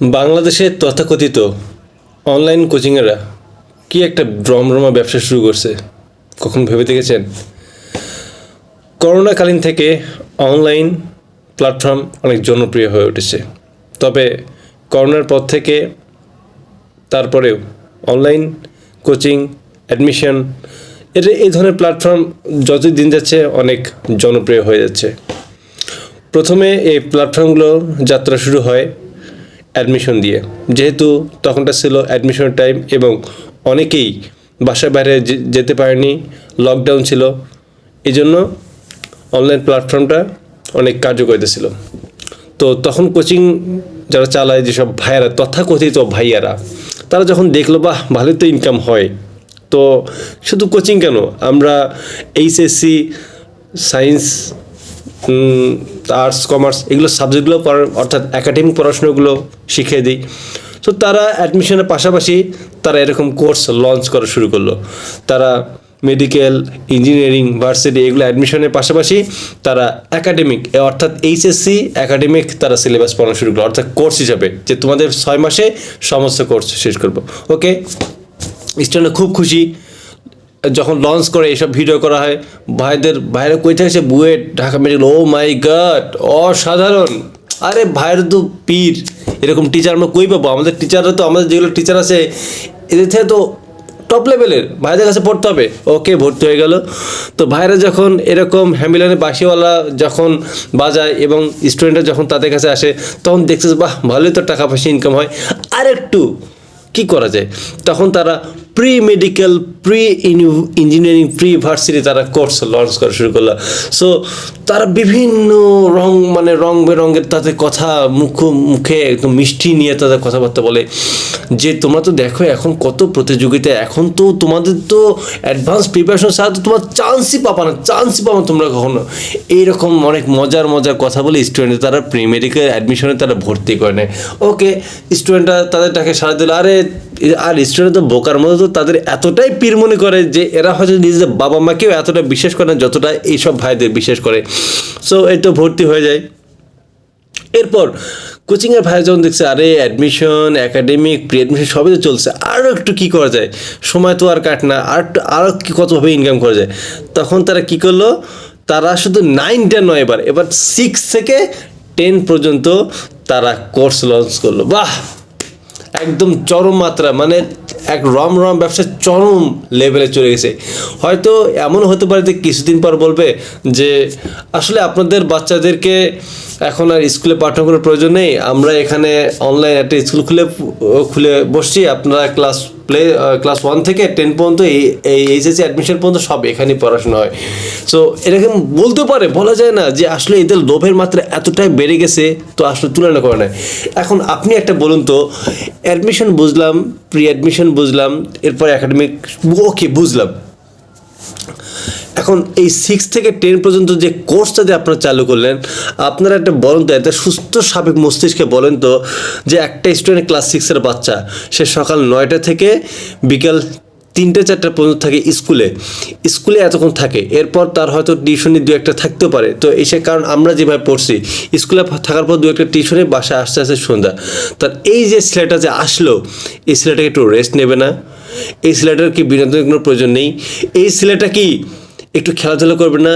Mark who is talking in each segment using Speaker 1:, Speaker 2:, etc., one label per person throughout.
Speaker 1: বাংলাদেশের তথাকথিত অনলাইন কোচিংয়েরা কি একটা ভ্রমরমা ব্যবসা শুরু করছে? কখন ভেবে দেখেছেন? করোনাকালীন থেকে অনলাইন প্ল্যাটফর্ম অনেক জনপ্রিয় হয়ে উঠেছে। তবে করোনার পর থেকে তারপরেও অনলাইন কোচিং, অ্যাডমিশন এটা এই ধরনের প্ল্যাটফর্ম যতই দিন যাচ্ছে অনেক জনপ্রিয় হয়ে যাচ্ছে। প্রথমে এই প্ল্যাটফর্মগুলো যাত্রা শুরু হয় অ্যাডমিশন দিয়ে। যেহেতু তখনটা ছিল অ্যাডমিশন টাইম এবং অনেকেই বাসার বাইরে যেতে পারেনি লকডাউন ছিল এই জন্য অনলাইন প্ল্যাটফর্মটা অনেক কার্যকরিতা ছিল তো তখন কোচিং যারা চালায়, যেসব ভাইয়ারা, তথাকথিত ভাইয়ারা, তারা যখন দেখল, বাহ, ভালোই তো ইনকাম হয়। তো শুধু কোচিং কেন, আমরা এইচএসসি সায়েন্স আর্টস কমার্স এগুলো সাবজেক্টগুলো অর্থাৎ একাডেমিক পড়াশোনাগুলো শিখিয়ে দিই। তো তারা অ্যাডমিশনের পাশাপাশি তারা এরকম কোর্স লঞ্চ করা শুরু করল। তারা মেডিকেল ইঞ্জিনিয়ারিং ভার্সিটি এগুলো অ্যাডমিশনের পাশাপাশি তারা একাডেমিক অর্থাৎ এইচএসসি একাডেমিক তারা সিলেবাস পড়ানো শুরু করল, অর্থাৎ কোর্স হিসাবে, যে তোমাদের ছয় মাসে সমস্ত কোর্স শেষ করব। ওকে স্টুডেন্ট খুব খুশি। যখন লঞ্চ করে এসব ভিডিও করা হয় ভাইদের ভাইরা কই থেকে BUET Dhaka medical oh my god অসাধারণ। আরে ভাইয়ের তো পীর। এরকম টিচার আমরা কই পাবো? আমাদের টিচাররা তো আমাদের যেগুলো টিচার আছে এদের থেকে তো টপ লেভেলের ভাইদের কাছে পড়তে হবে। ওকে ভর্তি হয়ে গেল। তো ভাইরা যখন এরকম হ্যামিলানের বাসিওয়ালা যখন বাজায় এবং স্টুডেন্টরা যখন তাদের কাছে আসে তখন দেখছে যে, বাহ ভালোই তো টাকা পয়সা ইনকাম হয়। আর একটু কি করা যায়? তখন তারা pre medical pre engineering pre varsity তারা কোর্স লঞ্চ করা শুরু করল। সো তারা বিভিন্ন রং মানে রং বেরঙের তাদের কথা মুখ, মুখে একদম মিষ্টি নিয়ে তাদের কথাবার্তা বলে। যে তোমরা তো দেখো এখন কত প্রতিযোগিতা, এখন তো তোমাদের তো অ্যাডভান্স প্রিপারেশন ছাড়া তো তোমার চান্সই পাবা না চান্সই পাবা তোমরা কখনো। এইরকম অনেক মজার মজার কথা বলে স্টুডেন্ট তারা প্রি মেডিকেল অ্যাডমিশনে তারা ভর্তি করে নেয়। ওকে স্টুডেন্টরা তাদের তাকে সারা দিল, আরে আর স্টুডেন্ট তো বোকার মতো, তো তাদের এতটাই পীর মনে করে যে এরা হয়তো নিজেদের বাবা মাকেও এতটা বিশ্বাস করে না যতটা এইসব ভাইদের বিশ্বাস করে। সো এই তো ভর্তি হয়ে যায়। এরপর কোচিংয়ের ভাই যখন দেখছে, আরে অ্যাডমিশন একাডেমিক প্রি অ্যাডমিশন সবই তো চলছে আরও একটু কী করা যায়? সময় তো আর কাট না, আর একটু আরও কতভাবে ইনকাম করা যায়? তখন তারা কি করল? তারা শুধু নাইনটা নয় এবার এবার সিক্স থেকে টেন পর্যন্ত তারা কোর্স লঞ্চ করল। বাহ! একদম চরম মাত্রা মানে এক রম রম ব্যবসা চরম লেভেলে চলে গেছে। হয়তো এমন হতে পারে যে কিছুদিন পর বলবে যে, আসলে আপনাদের বাচ্চাদেরকে এখন আর স্কুলে পাঠানো প্রয়োজন নেই, আমরা এখানে অনলাইন একটা স্কুল খুলে খুলে বসছি, আপনারা ক্লাস প্লে ক্লাস ওয়ান থেকে টেন পর্যন্ত এই এই এইচএসসি অ্যাডমিশন পর্যন্ত সব এখানেই পড়াশোনা হয়। সো এরকম বলতে পারে, বলা যায় না যে আসলে এদের লোভের মাত্রা এতটাই বেড়ে গেছে, তো আসলে তুলনা করে না এখন আপনি একটা বলুন তো অ্যাডমিশন বুঝলাম প্রি অ্যাডমিশন বুঝলাম, এরপর একাডেমিক ওকে বুঝলাম। এখন এই সিক্স থেকে টেন পর্যন্ত যে কোর্সটা যে আপনারা চালু করলেন, আপনারা একটা বলেন তো একটা সুস্থ সাবেক মস্তিষ্কে বলেন তো, যে একটা স্টুডেন্ট ক্লাস সিক্সের বাচ্চা, সে সকাল নয়টা থেকে বিকাল তিনটে, চারটা পর্যন্ত থাকে স্কুলে স্কুলে এতক্ষণ থাকে, এরপর তার হয়তো টিউশনি দু একটা থাকতেও পারে। তো এসে কারণ আমরা যেভাবে পড়ছি স্কুলে থাকার পর দু একটা টিউশনে বাসায় আসতে আসতে সন্ধ্যা। তার এই যে ছেলেটা যে আসলো, এই ছেলেটাকে একটু রেস্ট নেবে না। এই ছেলেটার কি বিনোদনের কোনো প্রয়োজন নেই। এই ছেলেটা কি একটু খেলাধুলা করবে না।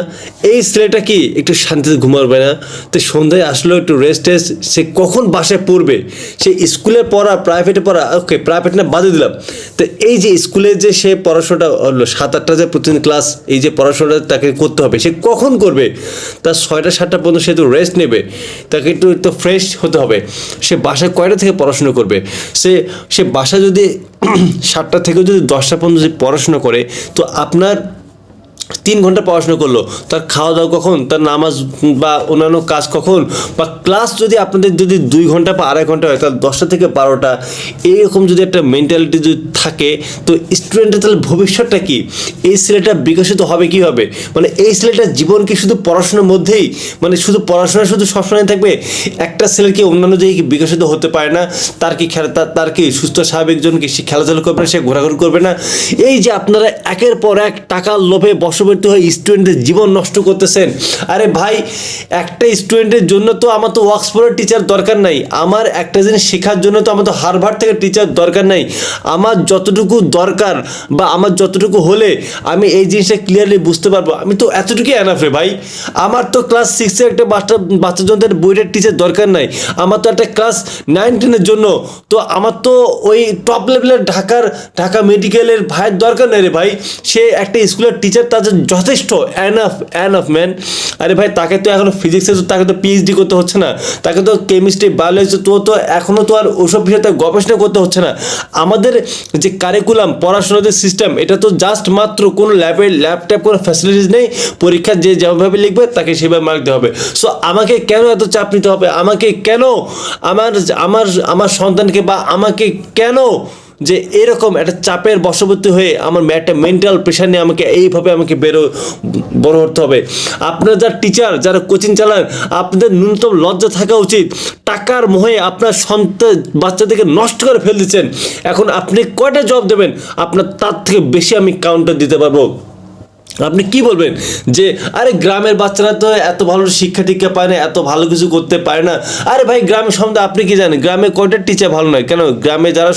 Speaker 1: এই ছেলেটা কি একটু শান্তিতে ঘুমাবে না? তো সন্ধ্যায় আসলেও একটু রেস্ট টেস্ট সে কখন বাসায় পড়বে? সে স্কুলে পড়া প্রাইভেটে পড়া ওকে প্রাইভেট না বাদে দিলাম। তো এই যে স্কুলে যে সে পড়াশোনাটা হলো, সাত আটটা যে প্রতিদিন ক্লাস এই যে পড়াশোনাটা তাকে করতে হবে, সে কখন করবে? তার ছয়টা, সাতটা পর্যন্ত সে তো রেস্ট নেবে। তাকে একটু একটু ফ্রেশ হতে হবে। সে বাসায় কয়টা থেকে পড়াশোনা করবে? সে সে বাসা যদি সাতটা থেকে যদি দশটা পর্যন্ত যদি পড়াশোনা করে, তো আপনার তিন ঘণ্টা পড়াশোনা করল, তার খাওয়া দাওয়া কখন, তার নামাজ বা অন্যান্য কাজ কখন, বা ক্লাস যদি আপনাদের যদি দুই ঘণ্টা বা আড়াই ঘণ্টা হয়, তাহলে দশটা থেকে বারোটা, এইরকম যদি একটা মেন্টালিটি যদি থাকে, তো স্টুডেন্টের তাহলে ভবিষ্যৎটা কি? এই ছেলেটা বিকশিত হবে কি হবে? মানে এই ছেলেটার জীবন কি শুধু পড়াশোনার মধ্যেই? মানে শুধু পড়াশোনা শুধু সবসময় থাকবে? একটা ছেলের কি অন্যান্য কি বিকশিত হতে পারে না? তার কি খেলা, তার- কি সুস্থ, স্বাভাবিক কি সে খেলাধুলা করবে না, সে ঘোরাঘুরি করবে না? এই যে আপনারা একের পর এক টাকার লোভে বশ বশবর্তী হয়ে স্টুডেন্টের জীবন নষ্ট করতেছেন। আরে ভাই, একটা স্টুডেন্টের জন্য তো আমার তো ওয়াক্সফোর্ডের টিচার দরকার নাই। আমার একটা জিনিস শেখার জন্য তো আমার তো হারভার্ড থেকে টিচার দরকার নাই। আমার যতটুকু দরকার বা আমার যতটুকু হলে আমি এই জিনিসটা ক্লিয়ারলি বুঝতে পারব। আমি তো এতটুকুই এনাফ রে ভাই। আমার তো ক্লাস সিক্সের একটা বাচ্চা একটা বইয়ের টিচার দরকার নাই। আমার তো একটা ক্লাস নাইন টেনের জন্য। তো আমার তো ওই টপ লেভেলের ঢাকার, ঢাকা মেডিকেলের ভাইয়ের দরকার নেই রে ভাই। সে একটা স্কুলের টিচার তাদের যথেষ্ট অ্যানাফ অ্যানাফ ম্যান আরে ভাই, তাকে তো এখনও ফিজিক্সে তো তাকে তো পিএইচডি করতে হচ্ছে না। তাকে তো কেমিস্ট্রি বায়োলজি তো তো এখনও তো আর ওসব বিষয়ে গবেষণা করতে হচ্ছে না। আমাদের যে কারিকুলাম পড়াশোনার যে সিস্টেম এটা তো জাস্ট মাত্র কোনো ল্যাবে ল্যাপটপ কোনো ফ্যাসিলিটিস নেই। পরীক্ষা যে যেভাবে লিখবে, তাকে সেভাবে মার্ক দিতে হবে। সো আমাকে কেন এত চাপ নিতে হবে? আমাকে কেন আমার আমার আমার সন্তানকে বা আমাকে কেন যে এরকম একটা চাপের বশবর্তী হয়ে আমার একটা মেন্টাল প্রেশার নিয়ে আমাকে এইভাবে আমাকে বেরো বড় হতে হবে। আপনার যারা টিচার যারা কোচিং চালান আপনাদের ন্যূনতম লজ্জা থাকা উচিত। টাকার মোহে আপনার সন্তান বাচ্চাদেরকে নষ্ট করে ফেল দিচ্ছেন। এখন আপনি কয়টা জব দেবেন? আপনার তার থেকে বেশি আমি কাউন্টার দিতে পারব। আপনি কি বলবেন? যে, আরে গ্রামের বাচ্চারা তো এত ভালো শিক্ষা টিক্ষা পায় না, এত ভালো কিছু করতে পারে না। আরে ভাই, গ্রামের সম্বন্ধে আপনি কি জানেন? গ্রামে কয়টা টিচার ভালো নয়। কেন? গ্রামে যারা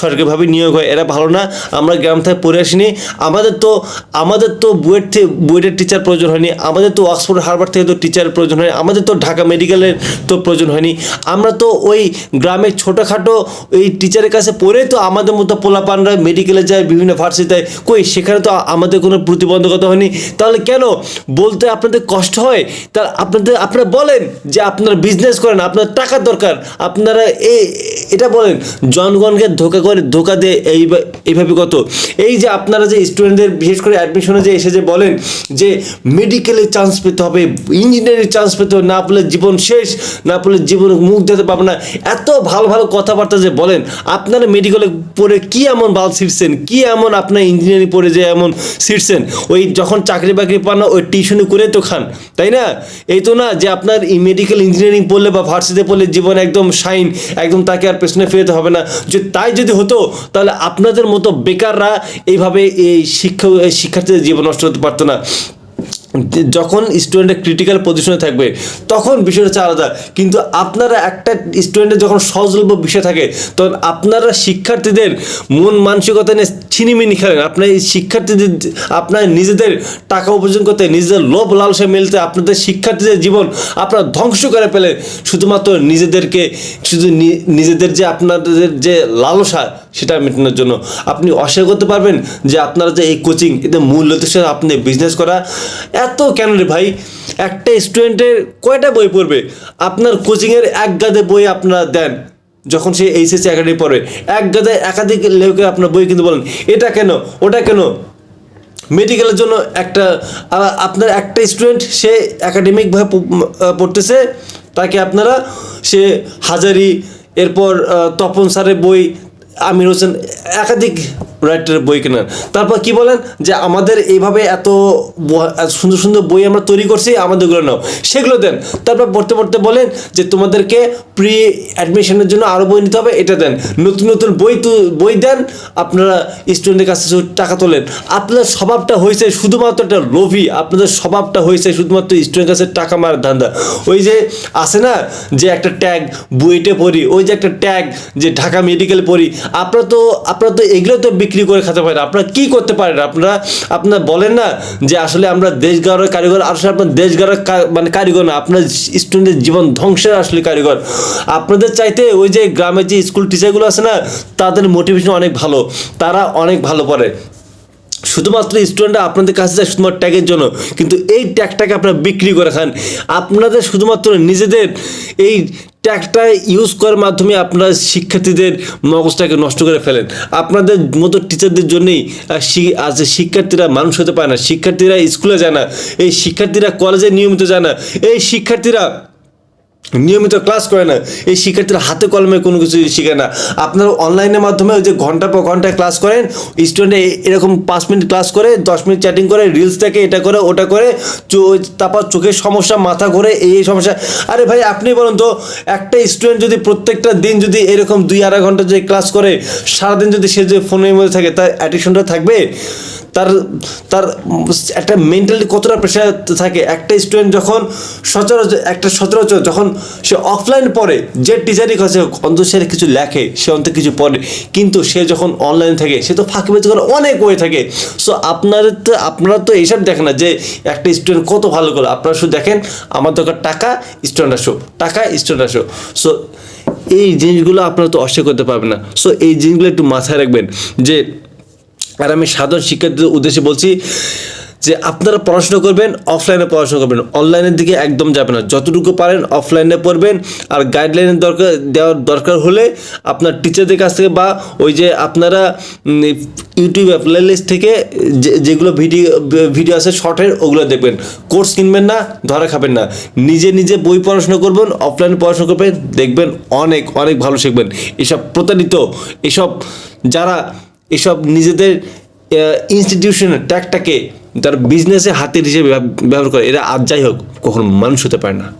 Speaker 1: সরকারিভাবে নিয়োগ হয়, এরা ভালো না। আমরা গ্রাম থেকে পড়ে আসিনি। আমাদের তো আমাদের তো বুয়েট থেকে বুয়েটের টিচার প্রয়োজন হয়নি। আমাদের তো অক্সফোর্ড হারবার থেকে তো টিচারের প্রয়োজন হয় আমাদের তো ঢাকা মেডিকেলের তো প্রয়োজন হয়নি। আমরা তো ওই গ্রামের ছোটোখাটো ওই টিচারের কাছে পড়ে তো আমাদের মতো পোলাপানরা মেডিকেলে যায়, বিভিন্ন ভার্সিটিতে কই? সেখানে তো আমাদের কোনো প্রতিবন্ধকতা হয়নি, তাহলে কেন? বলতে আপনাদের কষ্ট হয়? তা আপনাদের, আপনারা বলেন যে আপনারা বিজনেস করেন আপনার টাকার দরকার। আপনারা এই এটা বলেন, জনগণকে ধোকা করে, ধোকা দিয়ে এই এইভাবে কত? এই যে আপনারা যে স্টুডেন্টদের বিশেষ করে অ্যাডমিশনে যে এসে যে বলেন যে মেডিকেলে চান্স পেতে হবে ইঞ্জিনিয়ারিং চান্স পেতে হবে, না পেলে জীবন শেষ, না পেলে জীবন মুখ দিতে পারবে না। এত ভালো ভালো কথাবার্তা যে বলেন, আপনারা মেডিকেলে পড়ে কি এমন বাল ছিটছেন? কি এমন আপনার ইঞ্জিনিয়ারিং পড়ে যে এমন ছিটছেন? ওই যখন চাকরি বাকরি পান না, ওই টিউশনি করে তো খান, তাই না? এই তো না যে আপনার মেডিকেল ইঞ্জিনিয়ারিং পড়লে বা ভার্সিটিতে পড়লে জীবন একদম শাইন একদম তাকে আর পেছনে ফেরতে হবে না। যে তাই যদি হতো, তাহলে আপনাদের মতো বেকাররা এইভাবে এই শিক্ষা শিক্ষার্থীদের জীবন নষ্ট হতে পারতো না। যখন স্টুডেন্টের ক্রিটিক্যাল পজিশনে থাকবে, তখন বিষয়টা হচ্ছে আলাদা। কিন্তু আপনারা একটা স্টুডেন্টের যখন সহজলভ্য বিষয় থাকে, তখন আপনারা শিক্ষার্থীদের মন মানসিকতা নিয়ে ছিনিমিনি খেলেন। আপনার এই শিক্ষার্থীদের আপনার নিজেদের টাকা উপার্জন করতে, নিজেদের লোভ লালসা মেলতে, আপনাদের শিক্ষার্থীদের জীবন আপনারা ধ্বংস করে ফেলে। শুধুমাত্র নিজেদেরকে, শুধু নিজেদের যে আপনাদের যে লালসা, সেটা মেটানোর জন্য। আপনি অস্বীকার করতে পারবেন যে আপনারা যে এই কোচিং এতে মূল উদ্দেশ্য আপনি বিজনেস করা। এত কেন রে ভাই? একটা স্টুডেন্টের কয়টা বই পড়বে? আপনার কোচিংয়ের এক গাদে বই আপনারা দেন। যখন সে এইচএসসি একাডেমি পড়বে এক গাদায় একাধিক লেখকের আপনার বই কিন্তু বলেন, এটা কেন? ওটা কেন? মেডিকেলের জন্য একটা আপনার একটা স্টুডেন্ট সে একাডেমিকভাবে পড়তেছে, তাকে আপনারা সে হাজারি, এরপর তপন স্যারের বই, আমির হোসেন, একাধিক রাইটারের বই কেনেন তারপর কি বলেন? যে আমাদের এইভাবে এত সুন্দর সুন্দর বই আমরা তৈরি করছি, আমাদেরগুলো নাও। সেগুলো দেন। তারপর পড়তে পড়তে বলেন যে তোমাদেরকে প্রি অ্যাডমিশনের জন্য আরও বই নিতে হবে, এটা দেন। নতুন নতুন বই বই দেন, আপনারা স্টুডেন্টের কাছে টাকা তোলেন। আপনার স্বভাবটা হয়েছে শুধুমাত্র একটা লোভী, আপনাদের স্বভাবটা হয়েছে শুধুমাত্র স্টুডেন্টের কাছে টাকা মারার ধান্দা। ওই যে আছে না, যে একটা ট্যাগ বুয়েটে পড়ি, ওই যে একটা ট্যাগ যে ঢাকা মেডিকেল পড়ি। আপনারা তো আপনারা তো এগুলো তো বিক্রি করে খেতে পারেন আপনারা কি করতে পারেন? আপনারা আপনারা বলেন না যে আসলে আমরা দেশ গড়ার কারিগর আসলে আপনার দেশ গড়ার মানে কারিগর না আপনার স্টুডেন্টের জীবন ধ্বংসের আসলে কারিগর। আপনাদের চাইতে ওই যে গ্রামের যে স্কুল টিচারগুলো আছে না, তাদের মোটিভেশন অনেক ভালো, তারা অনেক ভালো পড়ে। শুধুমাত্র স্টুডেন্টরা আপনাদের কাছে যায় শুধুমাত্র ট্যাগের জন্য, কিন্তু এই ট্যাগটাকে আপনারা বিক্রি করে খান। আপনাদের শুধুমাত্র নিজেদের এই ট্যাগটা ইউজ করার মাধ্যমে আপনারা শিক্ষার্থীদের মগজটাকে নষ্ট করে ফেলেন। আপনাদের মতো টিচারদের জন্যেই আজ শিক্ষার্থীরা মানুষ হতে পারে না, শিক্ষার্থীরা স্কুলে যায় না, এই শিক্ষার্থীরা কলেজে নিয়মিত যায় না, এই শিক্ষার্থীরা নিয়মিত ক্লাস করে না। এই শিক্ষার্থীরা হাতে কলমে কোনো কিছু শিখে না। আপনারা অনলাইনের মাধ্যমে যে ঘণ্টা পর ঘণ্টা ক্লাস করেন স্টুডেন্ট এরকম পাঁচ মিনিট ক্লাস করে, দশ মিনিট চ্যাটিং করে রিলস দেখে, এটা করে, ওটা করে তারপর চোখের সমস্যা, মাথা ঘুরে, এই এই সমস্যা। আরে ভাই, আপনি বলুন তো, একটা স্টুডেন্ট যদি প্রত্যেকটা দিন যদি এরকম দুই আড়াই ঘণ্টা যদি ক্লাস করে, সারাদিন যদি সে যে ফোনের মধ্যে থাকে, তার অ্যাডিকশনটা থাকবে? তার তার একটা মেন্টালি কতটা প্রেশার থাকে? একটা স্টুডেন্ট যখন সচরাচর, একটা সচরাচর যখন সে অফলাইন পড়ে, যে টিচারই কাছে অন্তত সে কিছু লেখে, সে অন্তত কিছু পড়ে। কিন্তু সে যখন অনলাইন থাকে, সে তো ফাঁকিবাজি করে অনেক ওয়ে থাকে। সো আপনাদের তো আপনারা তো এইসব দেখেন না যে একটা স্টুডেন্ট কত ভালো করে। আপনারা শুধু দেখেন, আমার দরকার টাকা স্টুডেন্ট আসো টাকা স্টুডেন্ট আসো সো এই জিনিসগুলো আপনারা তো অস্বীকার করতে পারবেন না। সো এই জিনিসগুলো একটু মাথায় রাখবেন যে, আর আমি সাধারণ শিক্ষার্থীদের উদ্দেশ্যে বলছি যে আপনারা পড়াশোনা করবেন অফলাইনে পড়াশোনা করবেন। অনলাইনের দিকে একদম যাবেন না। যতটুকু পারেন অফলাইনে পড়বেন। আর গাইডলাইনের দরকার দেওয়ার দরকার হলে আপনার টিচারদের কাছ থেকে বা ওই যে আপনারা ইউটিউবে প্লেলিস্ট থেকে যেগুলো ভিডিও ভিডিও আছে শর্টের ওগুলো দেখবেন। কোর্স কিনবেন না, ধরা খাবেন না। নিজে নিজে বই পড়াশোনা করবেন অফলাইনে পড়াশোনা করবেন, দেখবেন অনেক অনেক ভালো শিখবেন। এসব প্রতারিত, এসব যারা এসব নিজেদের ইনস্টিটিউশনের ট্যাগটাকে তার বিজনেসে হাতের হিসেবে ব্যবহার করে। এরা আর যাই হোক, কখনো মানুষ হতে পারে না।